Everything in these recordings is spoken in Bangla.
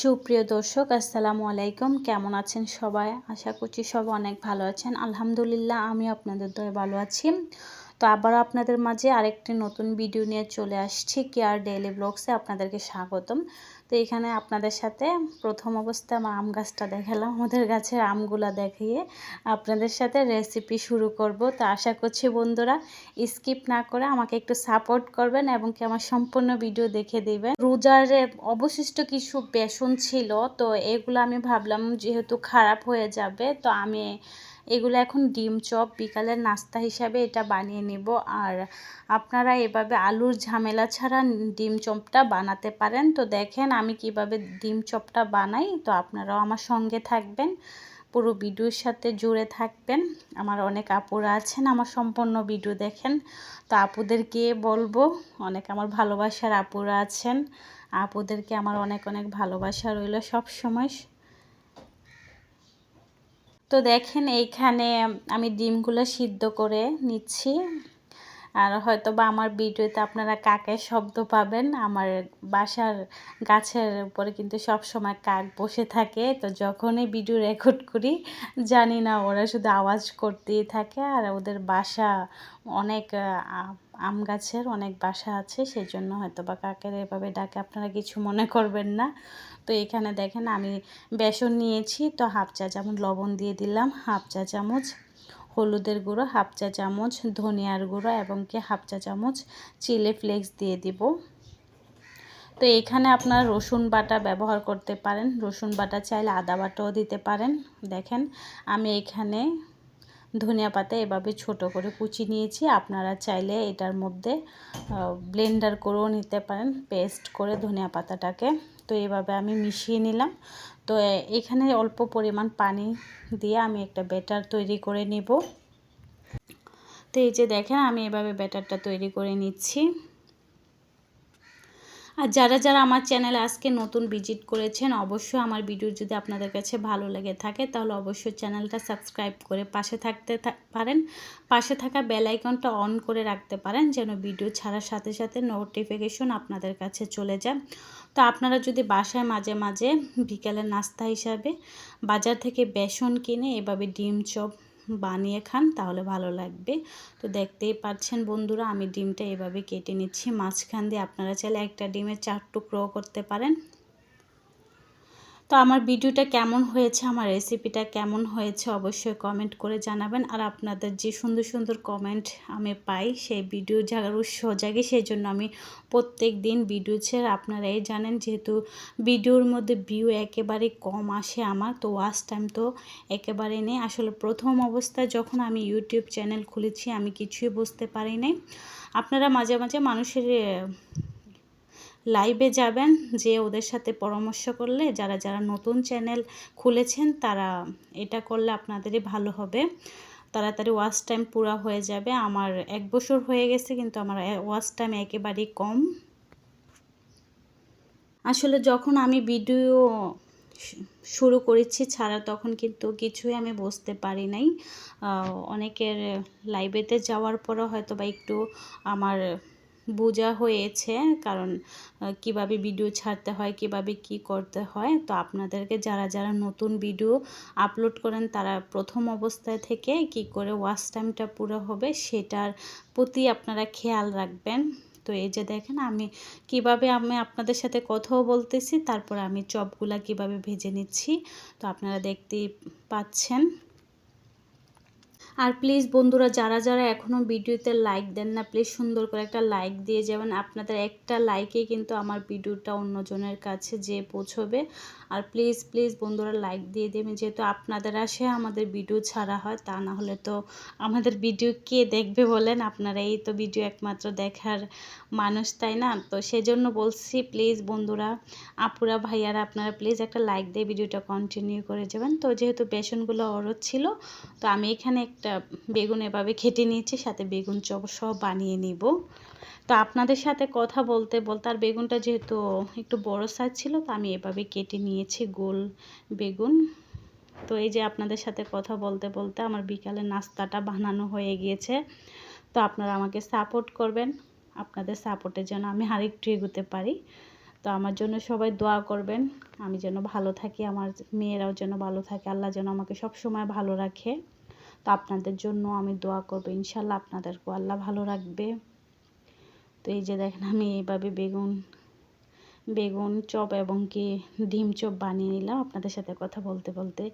সুপ্রিয় দর্শক, আসসালামু আলাইকুম। কেমন আছেন সবাই? আশা করছি সব অনেক ভালো আছেন। আলহামদুলিল্লাহ আমি আপনাদের দয়ে ভালো আছি। তো আবারও আপনাদের মাঝে আরেকটি নতুন ভিডিও নিয়ে চলে আসছি কেয়ার ডেইলি ব্লগসে আপনাদেরকে স্বাগতম। তো এখানে আপনাদের সাথে প্রথম অবস্থায় আমার আম গাছটা দেখালাম, আমাদের গাছের আমগুলা দেখিয়ে আপনাদের সাথে রেসিপি শুরু করব। তো আশা করছি বন্ধুরা স্কিপ না করে আমাকে একটু সাপোর্ট করবেন এবং কি আমার সম্পূর্ণ ভিডিও দেখে দেবেন। রোজার অবশিষ্ট কিছু বেসন ছিল, তো এগুলো আমি ভাবলাম যেহেতু খারাপ হয়ে যাবে, তো আমি এগুলো এখন ডিম চপ, বিকালের নাস্তা হিসাবে এটা বানিয়ে নিব। আর আপনারা এভাবে আলুর ঝামেলা ছাড়া ডিম চপটা বানাতে পারেন। তো দেখেন আমি কীভাবে ডিম চপটা বানাই। তো আপনারাও আমার সঙ্গে থাকবেন, পুরো ভিডিওর সাথে জুড়ে থাকবেন। আমার অনেক আপুরা আছেন আমার সম্পূর্ণ ভিডিও দেখেন। তো আপুদেরকে বলব? অনেক আমার ভালোবাসার আপুরা আছেন। আপুদেরকে আমার অনেক অনেক ভালোবাসা রইল সব সময় তো দেখেন এইখানে আমি ডিমগুলো সিদ্ধ করে নিচ্ছি। আর হয়তো বা আমার ভিডিওতে আপনারা কাকের শব্দ পাবেন, আমার বাসার গাছের উপরে কিন্তু সব সময় কাক বসে থাকে। তো যখনই ভিডিও রেকর্ড করি, জানি না ওরা শুধু আওয়াজ করতেই থাকে আর ওদের বাসা অনেক আম গাছের অনেক বাসা আছে সেই জন্য হয়তো বা কাকের এভাবে ডাকে। আপনারা কিছু মনে করবেন না। তো এখানে দেখেন আমি বেসন নিয়েছি, তো হাফ চা চামচ লবণ দিয়ে দিলাম, হাফ চা চামচ হলুদের গুঁড়ো, হাফ চা চামচ ধনিয়ার গুঁড়ো এবং কি হাফ চা চামচ চিলি ফ্লেক্স দিয়ে দিব। তো এখানে আপনার রসুন বাটা ব্যবহার করতে পারেন, রসুন বাটা চাইলে আদা বাটাও দিতে পারেন। দেখেন আমি এখানে ধনিয়া পাতা এভাবে ছোট করে কুচি নিয়েছি, আপনারা চাইলে এটার মধ্যে ব্লেন্ডার করেও নিতে পারেন, পেস্ট করে ধনিয়া পাতাটাকে। তো এভাবে আমি মিশিয়ে নিলাম। তো এখানে অল্প পরিমাণ পানি দিয়ে আমি একটা ব্যাটার তৈরি করে নিব। তো এই যে দেখেন, আমি এভাবে ব্যাটারটা তৈরি করে নিচ্ছি। আর যারা যারা আমার চ্যানেলে আজকে নতুন ভিজিট করেছেন, অবশ্যই আমার ভিডিও যদি আপনাদের কাছে ভালো লেগে থাকে, তাহলে অবশ্যই চ্যানেলটা সাবস্ক্রাইব করে পাশে থাকতে পারেন। পাশে থাকা বেল আইকনটা অন করে রাখতে পারেন, যেন ভিডিও ছাড়ার সাথে সাথে নোটিফিকেশন আপনাদের কাছে চলে যায়। তো আপনারা যদি বাসায় মাঝে মাঝে বিকেলের নাস্তা হিসাবে বাজার থেকে বেসন কিনে এভাবে ডিম চপ বানিয়ে খান, তাহলে ভালো লাগবে। তো দেখতেই পাচ্ছেন বন্ধুরা, আমি ডিমটা এভাবে কেটে নিচ্ছি। মাঝখান দিয়ে আপনারা চাইলে একটা ডিমের চার টুকরো করতে পারেন। তো আমার ভিডিওটা কেমন হয়েছে, আমার রেসিপিটা কেমন হয়েছে অবশ্যই কমেন্ট করে জানাবেন। আর আপনাদের যে সুন্দর সুন্দর কমেন্ট আমি পাই, সেই ভিডিও জাগার উৎস জাগে, সেই জন্য আমি প্রত্যেক দিন ভিডিও ছেড়ে আপনারাই জানেন। যেহেতু ভিডিওর মধ্যে ভিউ একেবারে কম আসে আমার, তো ওয়াচ টাইম তো একেবারে নেই। আসলে প্রথম অবস্থায় যখন আমি ইউটিউব চ্যানেল খুলেছি, আমি কিছুই বুঝতে পারি নাই। আপনারা মাঝে মাঝে মানুষের লাইভে যাবেন, যে ওদের সাথে পরামর্শ করলে যারা যারা নতুন চ্যানেল খুলেছেন, তারা এটা করলে আপনাদেরই ভালো হবে। তাড়াতাড়ি ওয়াচ টাইম পুরা হয়ে যাবে। আমার এক বছর হয়ে গেছে, কিন্তু আমার ওয়াচ টাইম একেবারেই কম। আসলে যখন আমি ভিডিও শুরু করেছি ছাড়া, তখন কিন্তু কিছুই আমি বুঝতে পারি নাই। অনেকের লাইভেতে যাওয়ার পরও হয়তো বা একটু আমার বোঝা হয়েছে, কারণ কীভাবে ভিডিও ছাড়তে হয়, কীভাবে কি করতে হয়। তো আপনাদেরকে যারা যারা নতুন ভিডিও আপলোড করেন, তারা প্রথম অবস্থায় থেকে কি করে ওয়াচ টাইমটা পুরো হবে, সেটার প্রতি আপনারা খেয়াল রাখবেন। তো এই যে দেখেন, আমি কীভাবে আমি আপনাদের সাথে কথাও বলতেছি, তারপর আমি চপগুলা কীভাবে ভেজে নিচ্ছি, তো আপনারা দেখতেই পাচ্ছেন। আর প্লিজ বন্ধুরা, যারা যারা এখনও ভিডিওতে লাইক দেন না প্লিজ সুন্দর করে একটা লাইক দিয়ে যাবেন। আপনাদের একটা লাইকেই কিন্তু আমার ভিডিওটা অন্যজনের কাছে যে পৌঁছবে। আর প্লিজ প্লিজ বন্ধুরা লাইক দিয়ে দেবেন। যেহেতু আপনাদের আসে আমাদের ভিডিও ছাড়া হয়, তা না হলে তো আমাদের ভিডিও কে দেখবে বলেন? আপনারা এই তো ভিডিও একমাত্র দেখার মানুষ, তাই না? তো সেজন্য বলছি প্লিজ বন্ধুরা, আপুরা, ভাইয়ারা, আপনারা প্লিজ একটা লাইক দিয়ে ভিডিওটা কন্টিনিউ করে যাবেন। তো যেহেতু বেসনগুলো অরত ছিল, তো আমি এখানে একটা বেগুন এভাবে খেটে নিয়েছি, সাথে বেগুন চপ সব বানিয়ে নিব। তো আপনাদের সাথে কথা বলতে বলতে আর বেগুনটা যেহেতু একটু বড় সাইজ ছিল, তো আমি এভাবে কেটে নিয়েছি গোল বেগুন। তো এই যে আপনাদের সাথে কথা বলতে বলতে আমার বিকালে নাস্তাটা বানানো হয়ে গিয়েছে। তো আপনারা আমাকে সাপোর্ট করবেন, আপনাদের সাপোর্টের জন্য আমি আরেকটু এগোতে পারি। তো আমার জন্য সবাই দোয়া করবেন, আমি যেন ভালো থাকি, আমার মেয়েরাও যেন ভালো থাকে, আল্লাহ যেন আমাকে সব সময় ভালো রাখে। তো আপনাদের জন্য আমি দোয়া করব, ইনশাল্লাহ আপনাদেরকেও আল্লাহ ভালো রাখবে। তো এই যে দেখেন আমি এইভাবে বেগুন বেগুন চপ এবং কি ডিম চপ বানিয়ে নিলাম। আপনাদের সাথে কথা বলতে বলতে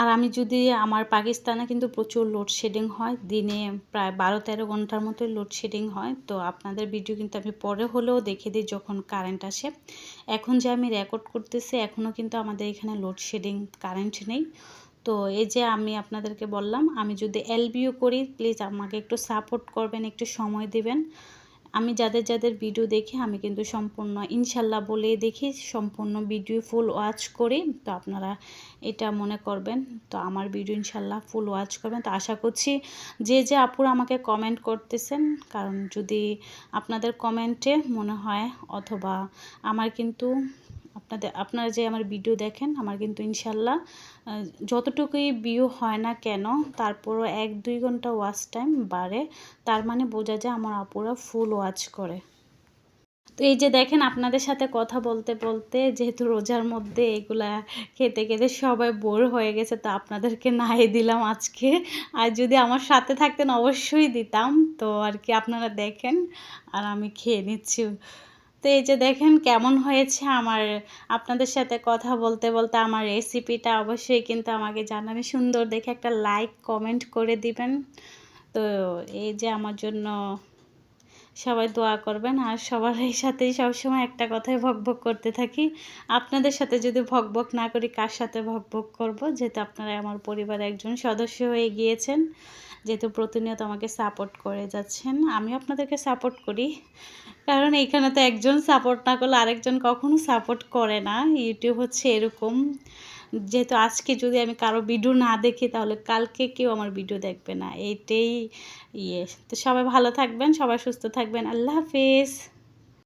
আর আমি যদি আমার পাকিস্তানে কিন্তু প্রচুর লোডশেডিং হয়, দিনে প্রায় বারো তেরো ঘণ্টার মতো লোডশেডিং হয়। তো আপনাদের ভিডিও কিন্তু আমি পরে হলেও দেখে দিই যখন কারেন্ট আসে। এখন যে আমি রেকর্ড করতেছি এখনও কিন্তু আমাদের এখানে লোডশেডিং কারেন্ট নেই। তো এই যে আমি আপনাদেরকে বললাম, আমি যদি এলবিও করি প্লিজ আমাকে একটু সাপোর্ট করবেন, একটু সময় দিবেন। আমি যাদের যাদের ভিডিও দেখি আমি কিন্তু সম্পূর্ণ, ইনশাল্লাহ বলে দেখি সম্পূর্ণ ভিডিও ফুল ওয়াচ করি, তো আপনারা এটা মনে করবেন, তো আমার ভিডিও ইনশাল্লাহ ফুল ওয়াচ করবেন। তো আশা করছি যে যে আপুরা আমাকে কমেন্ট করতেছেন, কারণ যদি আপনাদের কমেন্টে মনে হয় অথবা আমার কিন্তু আপনাদের, আপনারা যে আমার ভিডিও দেখেন, আমার কিন্তু ইনশাল্লাহ যতটুকুই ভিউ হয় না কেন, তারপরও এক দুই ঘণ্টা ওয়াচ টাইম বাড়ে। তার মানে বোঝা যায় আমার আপুরা ফুল ওয়াচ করে। তো এই যে দেখেন, আপনাদের সাথে কথা বলতে বলতে যেহেতু রোজার মধ্যে এগুলা খেতে খেতে সবাই বোর হয়ে গেছে, তো আপনাদেরকে নাই দিলাম আজকে। আর যদি আমার সাথে থাকতেন, অবশ্যই দিতাম। তো আর কি আপনারা দেখেন, আর আমি খেয়ে নিচ্ছি। তো এই যে দেখেন কেমন হয়েছে আমার আপনাদের সাথে কথা বলতে বলতে আমার রেসিপিটা অবশ্যই কিন্তু আমাকে জানাবেন সুন্দর দেখে একটা লাইক কমেন্ট করে দিবেন। তো এই যে আমার জন্য সবাই দোয়া করবেন, আর সবার সাথেই সবসময় একটা কথাই ভকভক করতে থাকি। আপনাদের সাথে যদি ভকভক না করি, কার সাথে ভকভক করব? যেহেতু আপনারা আমার পরিবারের একজন সদস্য হয়ে গিয়েছেন। যেহেতু প্রতিনিয়ত আমাকে সাপোর্ট করে যাচ্ছেন আমি আপনাদেরকে সাপোর্ট করি। কারণ এইখানে তো একজন সাপোর্ট না করলে আরেকজন কখনো সাপোর্ট করে না। ইউটিউব হচ্ছে এরকম। যেহেতু আজকে যদি আমি কারও ভিডিও না দেখি, তাহলে কালকে কেউ আমার ভিডিও দেখবে না। এইটাই ইয়ে। তো সবাই ভালো থাকবেন, সবাই সুস্থ থাকবেন। আল্লাহ হাফিজ।